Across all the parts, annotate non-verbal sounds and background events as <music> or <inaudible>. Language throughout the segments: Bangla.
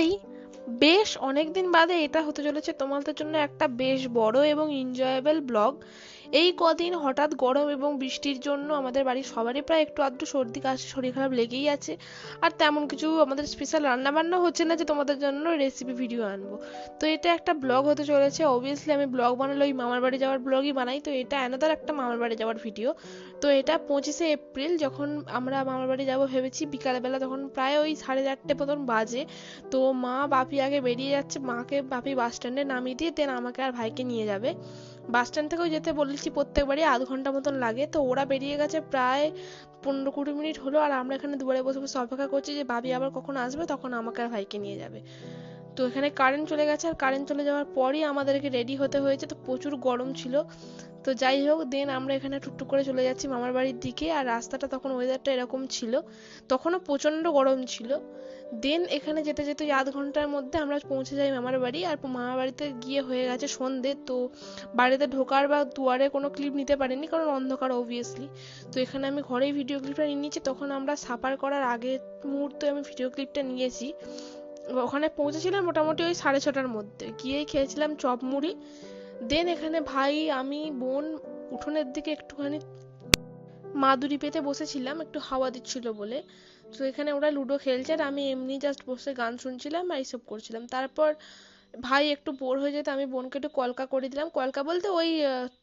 তাই বেশ অনেকদিন বাদে এটা হতে চলেছে তোমাদের জন্য একটা বেশ বড় এবং এনজয়েবল ব্লগ এই কদিন হঠাৎ গরম এবং বৃষ্টির জন্য আমাদের বাড়ির সবারই প্রায় একটু আধটু সর্দি কাশি, শরীর খারাপ লেগেই আছে। আর তেমন কিছু আমাদের স্পেশাল রান্নাবান্না হচ্ছে না যে তোমাদের জন্য রেসিপি ভিডিও আনব। তো এটা একটা ব্লগ হতে চলেছে। অবভিয়াসলি আমি ব্লগ বানালে ওই মামার বাড়ি যাওয়ার ব্লগই বানাই। তো এটা অ্যানাদার একটা মামার বাড়ি যাওয়ার ভিডিও তো এটা পঁচিশে এপ্রিল যখন আমরা মামার বাড়ি যাব ভেবেছি, বিকালবেলা তখন প্রায় ওই সাড়ে চারটে মতন বাজে। তো মা বাপি আগে বেরিয়ে যাচ্ছে। মাকে বাপি বাস স্ট্যান্ডে নামিয়ে দিয়ে দেন আমাকে আর ভাইকে নিয়ে যাবে। বাস স্ট্যান্ড থেকেও যেতে বলেছি প্রত্যেকবারই, আধ ঘণ্টা মতন লাগে। তো ওরা বেরিয়ে গেছে প্রায় পনেরো কুড়ি মিনিট হলো, আর আমরা এখানে দুয়ারে বসে বসে অপেক্ষা করছি যে ভাবি আবার কখন আসবে, তখন আমাকে আর ভাইকে নিয়ে যাবে। তো এখানে কারেন্ট চলে গেছে, আর কারেন্ট চলে যাওয়ার পরই আমাদেরকে রেডি হতে হয়েছে। তো প্রচুর গরম ছিল। তো যাই হোক দেন আমরা এখানে টুকটুক করে চলে যাচ্ছি মামার বাড়ির দিকে, আর রাস্তাটা তখন ওয়েদারটা এরকম ছিল। তখনও প্রচণ্ড গরম ছিল। দেন এখানে যেতে যেতে আধ ঘণ্টার মধ্যে আমরা পৌঁছে যাই মামার বাড়ি আর মামার বাড়িতে গিয়ে হয়ে গেছে সন্ধে। তো বাড়িতে ঢোকার বা দুয়ারে কোনো ক্লিপ নিতে পারিনি কারণ অন্ধকার অবভিয়াসলি তো এখানে আমি ঘরেই ভিডিও ক্লিপটা নিয়ে নিয়েছি। তখন আমরা সাপার করার আগের মুহূর্তে আমি ভিডিও ক্লিপটা নিয়েছি। ওখানে পৌঁছেছিলাম মোটামুটি ওই সাড়ে ছটার মধ্যে। গিয়েই খেয়েছিলাম চপ মুড়ি। দেন এখানে ভাই, আমি, বোন উঠোনের দিকে একটুখানি মাদুরি পেতে বসেছিলাম, একটু হাওয়া দিচ্ছিল বলে। তো এখানে ওরা লুডো খেলছে আর আমি এমনি জাস্ট বসে গান শুনছিলাম আর এইসব করছিলাম। তারপর ভাই একটু বোর হয়ে যেতে, আমি বোনকে একটু কলকা করে দিলাম। কলকা বলতে ওই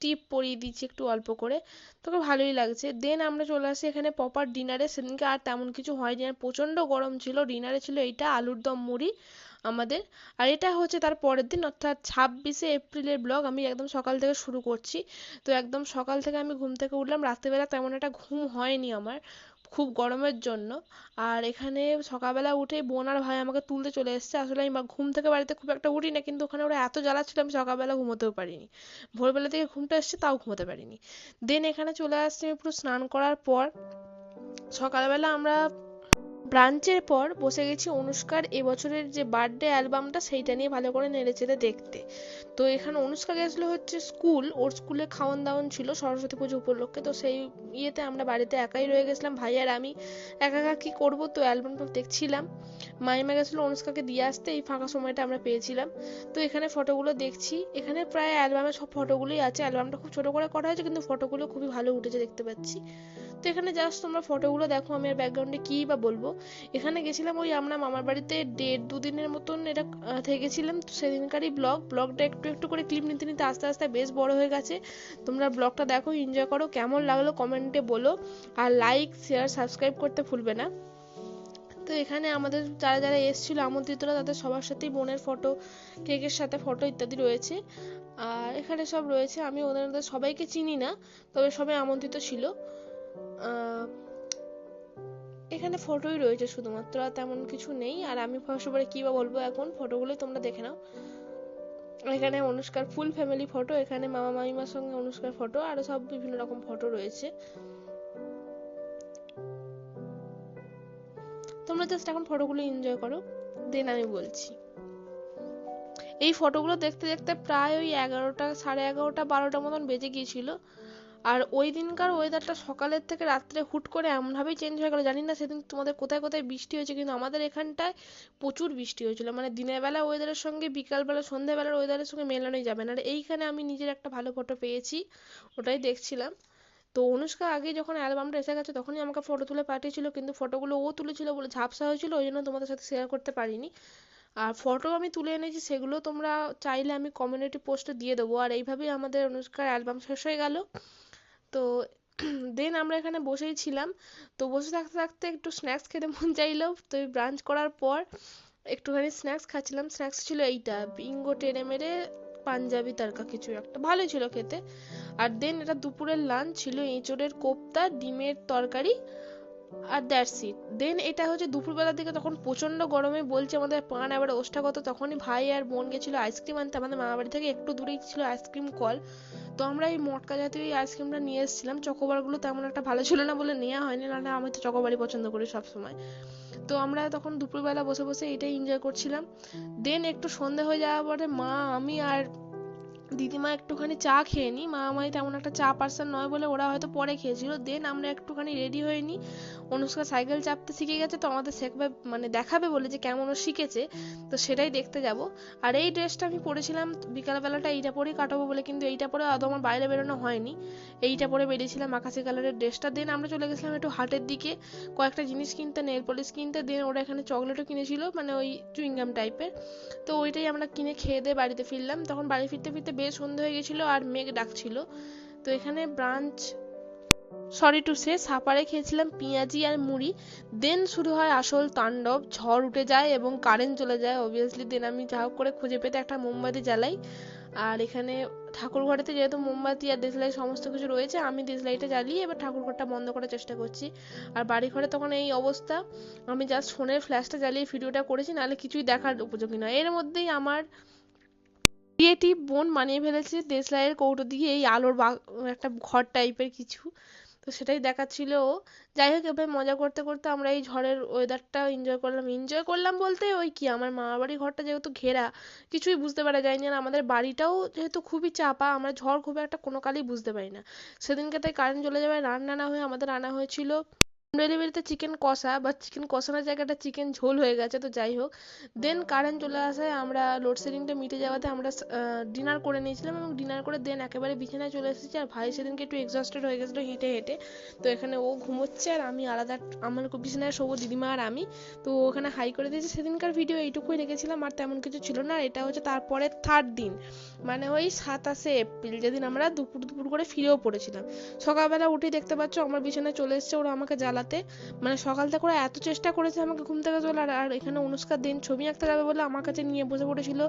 টিপ পরিয়ে দিচ্ছি একটু অল্প করে। তোকে ভালোই লাগছে। দেন আমরা চলে আসি এখানে প্রপার ডিনারে সেদিনকে আর তেমন কিছু হয়নি। আর প্রচণ্ড গরম ছিল। ডিনারে ছিল এইটা, আলুর দম মুড়ি আমাদের। আর এটা হচ্ছে তার পরের দিন, অর্থাৎ ছাব্বিশে এপ্রিলের ব্লগ আমি একদম সকাল থেকে শুরু করছি। তো একদম সকাল থেকে আমি ঘুম থেকে উঠলাম। রাত্রিবেলা তেমন একটা ঘুম হয়নি আমার। খুব গরমের জন্য। আর এখানে সকালবেলা উঠে বোন আর ভাই আমাকে তুলতে চলে এসছে। আসলে আমি ঘুম থেকে বাড়িতে খুব একটা উঠি না কিন্তু ওখানে ওরা এত জ্বালাচ্ছিল আমি সকালবেলা ঘুমোতেও পারিনি। ভোরবেলা থেকে ঘুমটা এসছে, তাও ঘুমোতে পারিনি। দেন এখানে চলে আসছি আমি পুরো স্নান করার পর। সকালবেলা আমরা ব্রাঞ্চের পর বসে গেছি অনুষ্কার এবছরের যে বার্থডে অ্যালবামটা সেইটা নিয়ে ভালো করে নেড়েচেড়ে দেখতে। তো এখানে অনুষ্কা গেছিল হচ্ছে স্কুল, ওর স্কুলে খাওয়ান দাওয়ান ছিল সরস্বতী পুজো উপলক্ষে, তো সেই ইয়েতে আমরা বাড়িতে একাই রয়ে গেছিলাম। ভাই আর আমি একা একা কী করব, তো অ্যালবামটা দেখছিলাম। মাইমা গেছিল অনুষ্কাকে দিয়ে আসতে, এই ফাঁকা সময়টা আমরা পেয়েছিলাম। তো এখানে ফটোগুলো দেখছি। এখানে প্রায় অ্যালবামের সব ফটোগুলোই আছে। অ্যালবামটা খুব ছোট করে করা হয়েছে, কিন্তু ফটোগুলো খুবই ভালো উঠেছে দেখতে পাচ্ছি। তো এখানে জাস্ট তোমরা ফটোগুলো দেখো, আমি আর ব্যাকগ্রাউন্ডে কী বা বলব। এখানে গেছিলাম ওই আমরা মামার বাড়িতে দেড় দুদিনের মতন এটা থেকেছিলাম। সেদিনকারই ব্লগ ব্লগটা একটু একটু করে ক্লিপ নিতে নিতে আস্তে আস্তে বেশ বড় হয়ে গেছে। তোমরা ব্লগটা দেখো এনজয় করো, কেমন লাগল কমেন্টে বলো। আর লাইক শেয়ার সাবস্ক্রাইব করতে ভুলবে না। তো এখানে আমাদের যারা যারা এসেছিল, আমন্ত্রিতরা তাদের সবার সাথেই বোনের ফটো কেকের সাথে ফটো ইত্যাদি রয়েছে। আর এখানে সব রয়েছে, আমি ওদের সবাইকে চিনি না, তবে সবাই আমন্ত্রিত ছিল। এখানে ফটোই রয়েছে শুধুমাত্র, আর তেমন কিছু নেই। আর আমি সবাই কী বা বলব এখন? ফটোগুলোই তোমরা দেখে নাও। এখানে অনুষ্কার ফুল ফ্যামিলি ফটো এখানে মামা মামিমার সঙ্গে অনুষ্কার ফটো আরও সব বিভিন্ন রকম ফটো রয়েছে। তোমরা জাস্ট এখন ফটোগুলো এনজয় করো দেন আমি বলছি। এই ফটোগুলো দেখতে দেখতে প্রায় ওই এগারোটা, সাড়ে এগারোটা বারোটা মতন বেজে গিয়েছিল। আর ওই দিনকার ওয়েদারটা সকালের থেকে রাত্রে হুট করে এমনভাবেই চেঞ্জ হয়ে গেল। জানি না সেদিন তোমাদের কোথায় কোথায় বৃষ্টি হয়েছে, কিন্তু আমাদের এখানটায় প্রচুর বৃষ্টি হয়েছিল। মানে দিনের বেলা ওয়েদারের সঙ্গে বিকালবেলা সন্ধ্যাবেলার ওয়েদারের সঙ্গে মেলানোই যাবে না। আর এইখানে আমি নিজের একটা ভালো ফটো পেয়েছি, ওটাই দেখছিলাম। তো অনুষ্কা আগে যখন অ্যালবামটা এসে গেছে, তখনই আমাকে ফটো তুলে পাঠিয়েছিল, কিন্তু ফটোগুলো ও তুলেছিল বলে ঝাপসা হয়েছিল, ওই জন্য তোমাদের সাথে শেয়ার করতে পারিনি। আর ফটো আমি তুলে এনেছি, সেগুলো তোমরা চাইলে আমি কমিউনিটি পোস্টে দিয়ে দেবো। আর এইভাবেই আমাদের অনুষ্কার অ্যালবাম শেষ হয়ে গেল। তো <clears throat> দেন আমরা এখানে বসেই ছিলাম। তো বসে থাকতে থাকতে একটু স্ন্যাক্স খেতে মন চাইলো। তো ব্রাঞ্চ করার পর একটুখানি স্ন্যাক্স খাচ্ছিলাম। স্ন্যাক্স ছিল এইটা বিঙ্গো টেনে মেরে পাঞ্জাবি তারকা কিছু একটা। ভালোই ছিল খেতে। আর দেন এটা দুপুরের লাঞ্চ ছিল এঁচোড়ের কোপ্তা, ডিমের তরকারি আর দ্যাটস ইট দেন এটা হচ্ছে দুপুরবেলার দিকে তখন প্রচণ্ড গরমে বলছে আমাদের পান এবার ওষ্ঠাগত। তখনই ভাই আর বোন গেছিল আইসক্রিম আনতে। আমাদের মামা বাড়ি থেকে একটু দূরেই ছিল আইসক্রিম কল তো আমরা এই মটকা জাতীয় এই আইসক্রিমটা নিয়ে এসেছিলাম। চকোবারগুলো তেমন একটা ভালো ছিল না বলে নেওয়া হয়নি নাহলে আমি তো চকোবারই পছন্দ করি সবসময়। তো আমরা তখন দুপুরবেলা বসে বসে এটাই এনজয় করছিলাম। দেন একটু সন্ধে হয়ে যাওয়ার পরে মা, আমি আর দিদিমা একটুখানি চা খেয়ে নিই মা আমায় তেমন একটা চা পার্সন নয় বলে ওরা হয়তো পরে খেয়েছিল। দেন আমরা একটুখানি রেডি হয়ে নিই অনুষ্কা সাইকেল চাপতে শিখে গেছে তো আমাদের শেখবে মানে দেখাবে বলে যে কেমন ও শিখেছে। তো সেটাই দেখতে যাব। আর এই ড্রেসটা আমি পরেছিলাম বিকালবেলাটা এইটা পরেই কাটাবো বলে, কিন্তু এইটা পরে আদৌ আমার বাইরে বেরোনো হয়নি। এইটা পরে বেরিয়েছিলাম আকাশি কালারের ড্রেসটা। দেন আমরা চলে গেছিলাম একটু হাটের দিকে, কয়েকটা জিনিস কিনতে, নেল পলিশ কিনতে। দেন ওরা এখানে চকলেটও কিনেছিল মানে ওই চুইংগাম টাইপের। তো ওইটাই আমরা কিনে খেয়ে দিয়ে বাড়িতে ফিরলাম। তখন বাড়ি ফিরতে ফিরতে বেশ সন্ধে হয়ে গেছিল আর মেঘ ডাকছিল। তো এখানে ব্রাঞ্চ সরি টু সে, সাপারে খেয়েছিলাম পেঁয়াজি আর মুড়ি। দেন শুরু হয় আসল তাণ্ডব, ঝড় উঠে যায় এবং কারেন্ট চলে যায়। অবভিয়াসলি দেন আমি যা করে খুঁজে পেতে একটা মোমবাতি জ্বালাই। আর এখানে ঠাকুর ঘরেতে যেহেতু মোমবাতি আর দেশলাই সমস্ত কিছু রয়েছে, আমি দেশলাইটা জ্বালিয়ে এবার ঠাকুর ঘরটা বন্ধ করার চেষ্টা করছি। আর বাড়ি ঘরে তখন এই অবস্থা। আমি জাস্ট ফোনের ফ্ল্যাশটা জ্বালিয়ে ভিডিওটা করেছি, নাহলে কিছুই দেখার উপযোগী নয়। এর মধ্যেই আমার ক্রিয়েটিভ বোন বানিয়ে ফেলেছে দেশলাইয়ের কৌটো দিয়ে এই আলোর একটা ঘর টাইপের কিছু। তো সেটাই দেখাচ্ছিল ও। যাই হোক, এবার মজা করতে করতে আমরা এই ঝড়ের ওয়েদারটা এনজয় করলাম। এনজয় করলাম বলতে ওই কি, আমার মামা বাড়ির ঘরটা যেহেতু ঘেরা, কিছুই বুঝতে পারা যায়নি। আর আমাদের বাড়িটাও যেহেতু খুবই চাপা, আমরা ঝড় খুব একটা কোনো কালেই বুঝতে পারি না। সেদিনকে তাই কারেন্ট চলে যাওয়ায় রান্না না হয়ে আমাদের আনা হয়েছিল ডেলিভারিতে চিকেন কষা বা চিকেন কষানোর জায়গাটা চিকেন ঝোল হয়ে গেছে, তো যাই হোক। দেন কারেন্ট চলে আসায় আমরা লোডশেডিংটা মিটে যাওয়াতে আমরা ডিনার করে নিয়েছিলাম এবং ডিনার করে দেন একেবারে বিছানায় চলে এসেছি আর ভাই সেদিনকে একটু এক্সস্টেড হয়ে গেছিল হেঁটে হেঁটে। তো এখানে ও ঘুমোচ্ছে আর আমি আলাদা, আমার বিছানায় শোবো, দিদিমা আর আমি। তো ওখানে হাই করে দিয়েছি। সেদিনকার ভিডিও এইটুকুই রেখেছিলাম, আর তেমন কিছু ছিল না। এটা হচ্ছে তারপরে থার্ড দিন মানে ওই সাতাশে এপ্রিল যেদিন আমরা দুপুর দুপুর করে ফিরেও পড়েছিলাম। সকালবেলা উঠেই দেখতে পাচ্ছ আমার বিছানায় চলে এসছে, ওরা আমাকে জ্বালাতে রাতে মানে সকাল থেকে ওরা এত চেষ্টা করেছে আমাকে ঘুম থেকে তোলার, আর এখানে অনুষ্কার দিন ছবি আঁকতে যাবে বলে আমার কাছে নিয়ে বসে পড়েছিল।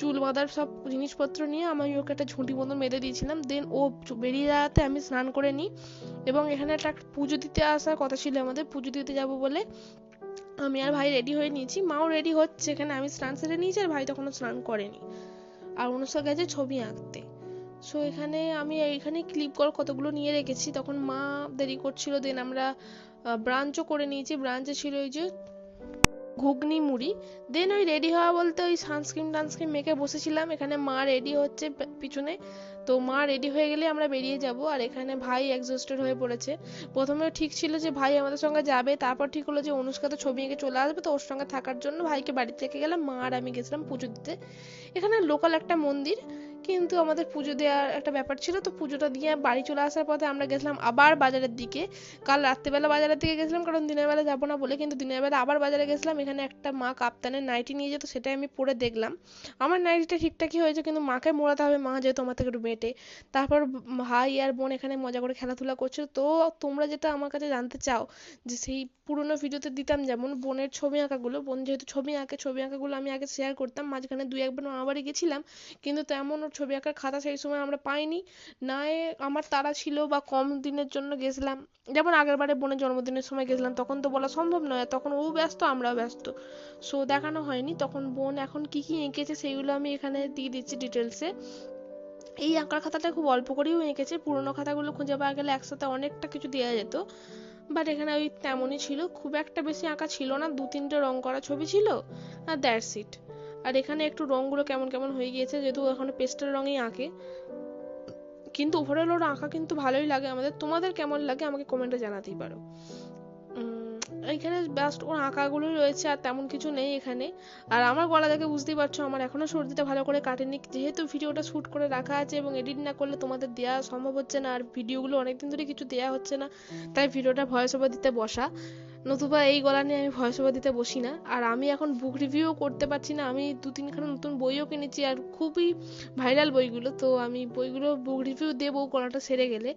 চুল বাঁধার সব জিনিসপত্র নিয়ে আমি ওকে একটা ঝুঁটি মতো বেঁধে দিয়েছিলাম। দেন ও বেরিয়ে যাওয়াতে আমি স্নান করে নিই। এবং এখানে একটা পুজো দিতে আসার কথা ছিল আমাদের, পুজো দিতে যাব বলে আমি আর ভাই রেডি হয়ে নিয়েছি। মাও রেডি হচ্ছে এখানে, আমি স্নান সেরে নিয়েছি আর ভাই তখনও স্নান করেনি। আর অনুষ্কা গেছে ছবি আঁকতে। সো এখানে আমি এইখানে ক্লিপ কল কতগুলো নিয়ে রেখেছি। তখন মা দেরি করছিল দেন আমরা ব্রাঞ্চও করে নিয়েছি। ব্রাঞ্চে ছিল ওই যে ঘুগনি মুড়ি। দেন ওই রেডি হওয়া বলতে ওই সানস্ক্রিন টানস্ক্রিন মেখে বসেছিলাম। এখানে মা রেডি হচ্ছে পিছনে। তো মা রেডি হয়ে গেলে আমরা বেরিয়ে যাব। আর এখানে ভাই এক্সস্টেড হয়ে পড়েছে। প্রথমে ঠিক ছিল যে ভাই আমাদের সঙ্গে যাবে। তারপর ঠিক হলো যে অনুষ্কা তো ছবি এঁকে চলে আসবে। তো ওর সঙ্গে থাকার জন্য ভাইকে বাড়িতে রেখে গেলাম। মা আর আমি গেছিলাম পুজো দিতে। এখানে লোকাল একটা মন্দির। কিন্তু আমাদের পুজো দেওয়ার একটা ব্যাপার ছিল, তো পুজোটা দিয়ে বাড়ি চলে আসার পথে আমরা গেছিলাম আবার বাজারের দিকে। কাল রাত্রেবেলা বাজারের দিকে গেছিলাম, কারণ দিনের বেলা যাব না বলে, কিন্তু দিনের বেলা আবার বাজারে গেছিলাম, এখানে একটা মা কাপ্তানের নাইটি নিয়ে যেত, সেটাই আমি পরে দেখলাম। আমার নাইটিটা ঠিকঠাকই হয়েছে, কিন্তু মাকে মোড়াতে হবে, মা যেহেতু আমার থেকে একটু বেটে। তারপর ভাই আর বোন এখানে মজা করে খেলাধুলা করছিল, তো তোমরা যেটা আমার কাছে জানতে চাও, যে সেই পুরোনো ভিডিওতে দিতাম যেমন বোনের ছবি আঁকাগুলো, বোন যেহেতু ছবি আঁকে, ছবি আঁকাগুলো আমি আগে শেয়ার করতাম, মাঝখানে দুই একবার মামা বাড়ি গেছিলাম, কিন্তু তেমন ওর ছবি আঁকার খাতা সেই সময় আমরা পাইনি। না আমার তাড়া ছিল বা কম দিনের জন্য গেছিলাম। যেমন আগের বারে বোনের জন্মদিনের সময় গেছিলাম, তখন তো বলা সম্ভব নয়, তখন ও ব্যস্ত, আমরাও ব্যস্ত। সো দেখানো হয়নি। তখন বোন এখন কি কি এঁকেছে সেইগুলো আমি এখানে দিয়ে দিচ্ছি ডিটেলসে এই আঁকার খাতাটা খুব অল্প করেও এঁকেছে। পুরোনো খাতাগুলো খুঁজে পাওয়া গেলে একসাথে অনেকটা কিছু দেওয়া যেত। বাট এখানে ওই তেমনই ছিল। খুব একটা বেশি আঁকা ছিল না। দু তিনটে রং করা ছবি ছিল। আর দ্যাটস ইট আর এখানে একটু রঙগুলো কেমন কেমন হয়ে গিয়েছে, যেহেতু এখনও পেস্টেল রঙেই আঁকে। কিন্তু ওভারঅল ওর আঁকা কিন্তু ভালোই লাগে আমাদের। তোমাদের কেমন লাগে আমাকে কমেন্টে জানাতেই পারো। এখানে জাস্ট ওর আঁকাগুলোই রয়েছে আর তেমন কিছু নেই এখানে। আর আমার গলা দেখে বুঝতেই পারছ, আমার এখনও সর্দিটা ভালো করে কাটেনি। যেহেতু ভিডিওটা শ্যুট করে রাখা আছে এবং এডিট না করলে তোমাদের দেওয়া সম্ভব হচ্ছে না। আর ভিডিওগুলো অনেকদিন ধরে কিছু দেওয়া হচ্ছে না, তাই ভিডিওটা ভয়েস ওভার দিতে বসা। নতুবা এই গলা নিয়ে আমি ভয়েস ওভার দিতে বসি না। আর আমি এখন বুক রিভিউও করতে পারছি না। আমি দু তিনখানা নতুন বইও কিনেছি আর খুবই ভাইরাল বইগুলো। তো আমি বইগুলো বুক রিভিউ দেবো, গলাটা সেরে গেলে।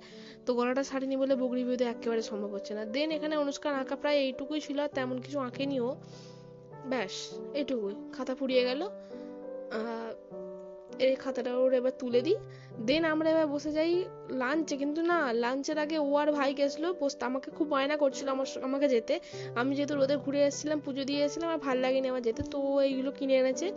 তো গলাটা সারিনি বলে বুক রিভিউ দেওয়া একেবারে সম্ভব হচ্ছে না। দেন এখানে অনুষ্কার আঁকা প্রায় এইটুকুই ছিল, আর তেমন কিছু আঁকেনিও। ব্যাস, এইটুকুই। খাতা পুড়িয়ে গেল। এই খাতাটা ওর এবার তুলে দিই। দেন আমরা এবার বসে যাই লাঞ্চে কিন্তু না লাঞ্চের আগে ও আর ভাই গেছিল বসতে আমাকে খুব বায়না করছিল আমার আমাকে যেতে। আমি যেহেতু রোদে ঘুরে এসেছিলাম, পুজো দিয়ে এসেছিলাম, আর ভালো লাগেনি আমার যেতে। তো এইগুলো কিনে এনেছে।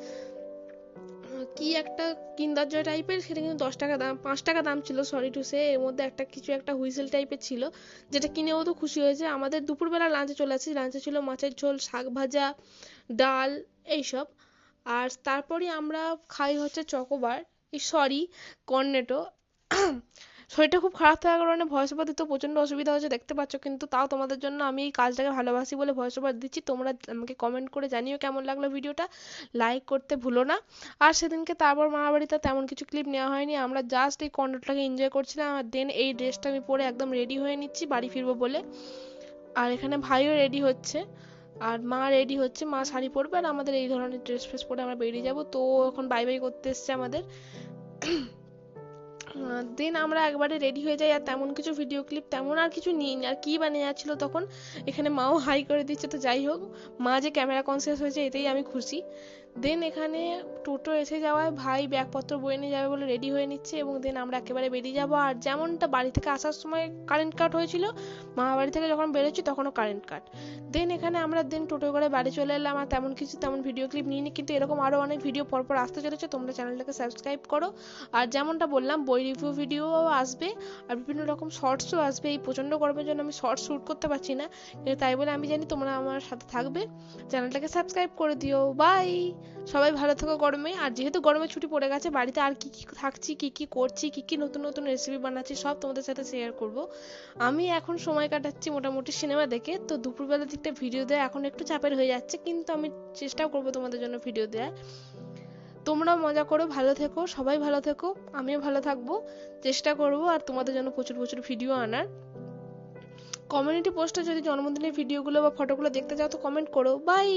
কি একটা কিন্দারজয় টাইপের, সেটা কিন্তু দশ টাকা দাম, পাঁচ টাকা দাম ছিল সরি টু সে এর মধ্যে একটা কিছু একটা হুইসেল টাইপের ছিল, যেটা কিনেও তো খুশি হয়েছে। আমাদের দুপুরবেলা লাঞ্চে চলে আসছি লাঞ্চে ছিল মাছের ঝোল, শাক ভাজা, ডাল, এইসব। আর তারপরে আমরা খাই হচ্ছে চকোবার। সরি কর্নেটো <coughs> শরীরটা খুব খারাপ থাকার কারণে ভয়েস ওভার দিতেও প্রচণ্ড অসুবিধা হচ্ছে দেখতে পাচ্ছ। কিন্তু তাও তোমাদের জন্য আমি এই কাজটাকে ভালোবাসি বলে ভয়েস ওভার দিচ্ছি। তোমরা আমাকে কমেন্ট করে জানিও কেমন লাগল ভিডিওটা লাইক করতে ভুলো না। আর সেদিনকে তারপর মামা বাড়িতে তেমন কিছু ক্লিপ নেওয়া হয়নি। আমরা জাস্ট এই কন্ডোরটাকে এনজয় করছিলাম আর দেন এই ড্রেসটা আমি পরে একদম রেডি হয়ে নিচ্ছি, বাড়ি ফিরবো বলে। আর এখানে ভাইও রেডি হচ্ছে। আর মা রেডি হচ্ছে, মা শাড়ি পরবে আর আমাদের এই ধরনের ড্রেস ফ্রেস পরে আমরা বেরিয়ে যাব। তো এখন বাই বাই করতে এসছে আমাদের। দেন আমরা একবারে রেডি হয়ে যাই, আর তেমন কিছু ভিডিও ক্লিপ তেমন আর কিছু নিই আর কি বানিয়ে যাচ্ছিল ছিল তখন, এখানে মাও হাই করে দিচ্ছে। তো যাই হোক, মা যে ক্যামেরা কনসিয়াস হয়েছে, এতেই আমি খুশি। দেন এখানে টোটো এসে যাওয়ায় ভাই ব্যাগপত্র বয়ে নিয়ে যাবে বলে রেডি হয়ে নিচ্ছে এবং দেন আমরা একেবারে বেরিয়ে যাব। আর যেমনটা বাড়ি থেকে আসার সময় কারেন্ট কাট হয়েছিল মামা বাড়ি থেকে যখন বেরোচ্ছি তখনও কারেন্ট কাট দেন এখানে আমরা দেন টোটো করে বাড়ি চলে এলাম আর তেমন কিছু তেমন ভিডিও ক্লিপ নিইনি, কিন্তু এরকম আরও অনেক ভিডিও পরপর আসতে চলেছে। তোমরা চ্যানেলটাকে সাবস্ক্রাইব করো। আর যেমনটা বললাম, বই রিভিউ ভিডিও আসবে আর বিভিন্ন রকম শর্টসও আসবে। এই প্রচণ্ড গরমের জন্য আমি শর্টস শ্যুট করতে পারছি না। কিন্তু তাই বলে আমি জানি তোমরা আমার সাথে থাকবে। চ্যানেলটাকে সাবস্ক্রাইব করে দিও। বাই সবাই ভালো থেকো গরমে। আর যেহেতু গরমে ছুটি পড়ে গেছে, বাড়িতে আর কি কি থাকছি, কি কি করছি, কি কি নতুন নতুন রেসিপি বানাচ্ছি, সব তোমাদের সাথে শেয়ার করব। আমি এখন সময় কাটাচ্ছি মোটামুটি সিনেমা দেখে। তো দুপুরবেলা দিকটা ভিডিও দেওয়া এখন একটু চাপের হয়ে যাচ্ছে, কিন্তু আমি চেষ্টাও করব তোমাদের জন্য ভিডিও দেওয়ার তোমরাও মজা করো, ভালো থেকো, সবাই ভালো থেকো, আমিও ভালো থাকব। চেষ্টা করব আর তোমাদের জন্য প্রচুর প্রচুর ভিডিও আনার। কমিউনিটি পোস্টে যদি জন্মদিনের ভিডিওগুলো বা ফটোগুলো দেখতে চাও তো কমেন্ট করো। বাই